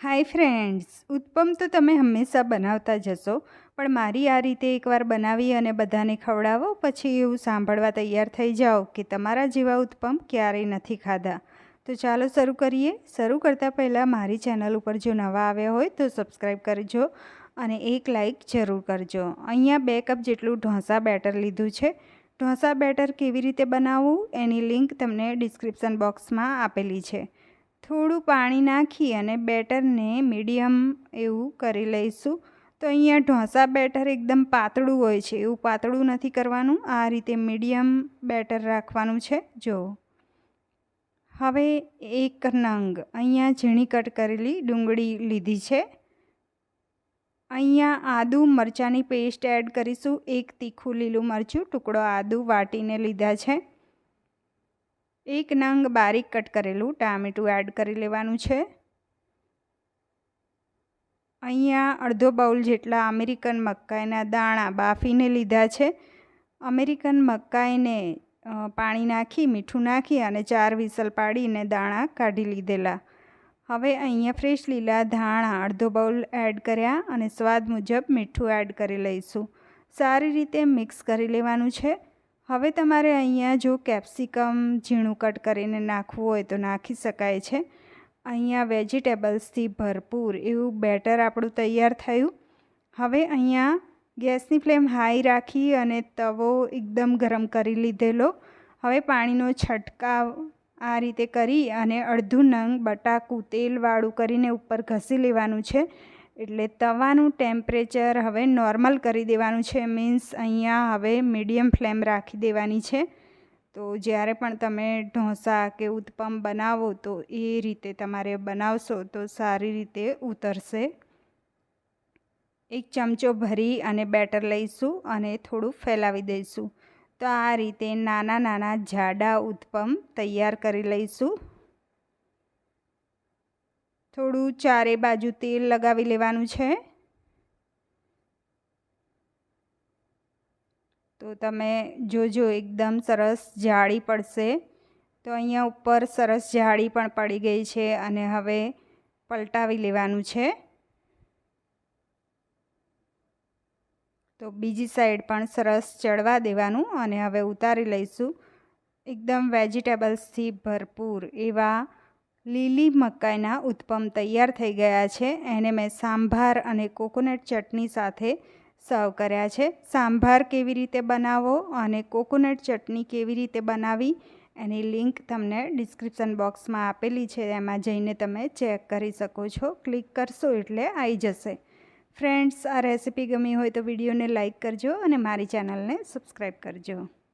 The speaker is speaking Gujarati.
હાય ફ્રેન્ડ્સ ઉત્પમ તો તમે હંમેશા બનાવતા જશો, પણ મારી આ રીતે એકવાર બનાવી અને બધાને ખવડાવો, પછી એવું સાંભળવા તૈયાર થઈ જાઓ કે તમારા જેવા ઉત્પમ ક્યારેય નથી ખાધા. તો ચાલો શરૂ કરીએ. શરૂ કરતાં પહેલાં મારી ચેનલ ઉપર જો નવા આવ્યા હોય તો સબસ્ક્રાઈબ કરજો અને એક લાઈક જરૂર કરજો. અહીંયા બે કપ જેટલું ઢોસા બેટર લીધું છે. ઢોસા બેટર કેવી રીતે બનાવવું એની લિંક તમને ડિસ્ક્રિપ્શન બોક્સમાં આપેલી છે. થોડું પાણી નાખી અને બેટરને મીડિયમ એવું કરી લઈશું. તો અહીંયા ઢોસા બેટર એકદમ પાતળું હોય છે. એવું પાતળું નથી કરવાનું. આ રીતે મીડિયમ બેટર રાખવાનું છે. જો હવે એક નંગ. અહીંયા ઝીણી કટ કરેલી ડુંગળી લીધી છે. અહીંયા આદુ મરચાંની પેસ્ટ એડ કરીશું. એક તીખું લીલું મરચું, ટુકડો આદુ વાટીને લીધા છે. એક નંગ બારીક કટ કરેલું, ટામેટું એડ કરી લેવાનું છે. અહીંયા અડધો બાઉલ જેટલા અમેરિકન મકાઈના દાણા બાફીને લીધા છે. અમેરિકન મકાઈને પાણી નાખી, મીઠું નાખી અને ચાર વિસલ પાડીને દાણા કાઢી લીધેલા. હવે અહીંયા ફ્રેશ લીલા ધાણા અડધો બાઉલ એડ કર્યા અને સ્વાદ મુજબ મીઠું એડ કરી લઈશું. સારી રીતે મિક્સ કરી લેવાનું છે. હવે તમારે અહીંયા જો કેપ્સિકમ ઝીણું કટ કરીને નાખવું હોય તો નાખી શકાય છે. અહીંયા વેજીટેબલ્સથી ભરપૂર એવું બેટર આપણું તૈયાર થયું. હવે અહીંયા ગેસની ફ્લેમ હાઈ રાખી અને તવો એકદમ ગરમ કરી લીધેલો. હવે પાણીનો છંટકાવ આ રીતે કરી અને અડધું નંગ બટાકું તેલવાળું કરીને ઉપર ઘસી લેવાનું છે. એટલે તવાનું ટેમ્પરેચર હવે નોર્મલ કરી દેવાનું છે, મીન્સ અહીંયા હવે મીડિયમ ફ્લેમ રાખી દેવાની છે. તો જ્યારે પણ તમે ઢોસા કે ઉત્પમ બનાવો તો એ રીતે તમારે બનાવશો તો સારી રીતે ઉતરશે. એક ચમચો ભરી અને બેટર લઈશું અને થોડું ફેલાવી દઈશું. તો આ રીતે નાના નાના જાડા ઉત્પમ તૈયાર કરી લઈશું. થોડું ચારે બાજુ તેલ લગાવી લેવાનું છે. તો તમે જોજો એકદમ સરસ જાળી પડશે. તો અહીંયા ઉપર સરસ જાળી પણ પડી ગઈ છે અને હવે પલટાવી લેવાનું છે. તો બીજી સાઈડ પણ સરસ ચડવા દેવાનું અને હવે ઉતારી લઈશું. એકદમ વેજીટેબલ્સથી ભરપૂર એવા લીલી મકાઈના ઉત્પમ તૈયાર થઈ ગયા છે. એને મેં સાંભાર અને કોકોનટ ચટણી સાથે સર્વ કર્યા છે. સાંભાર કેવી રીતે બનાવો અને કોકોનટ ચટણી કેવી રીતે બનાવી એની લિંક તમને ડિસ્ક્રિપ્શન બોક્સમાં આપેલી છે. એમાં જઈને તમે ચેક કરી શકો છો. ક્લિક કરશો એટલે આવી જશે. ફ્રેન્ડ્સ, આ રેસિપી ગમી હોય તો વિડીયોને લાઇક કરજો અને મારી ચેનલને સબસ્ક્રાઈબ કરજો.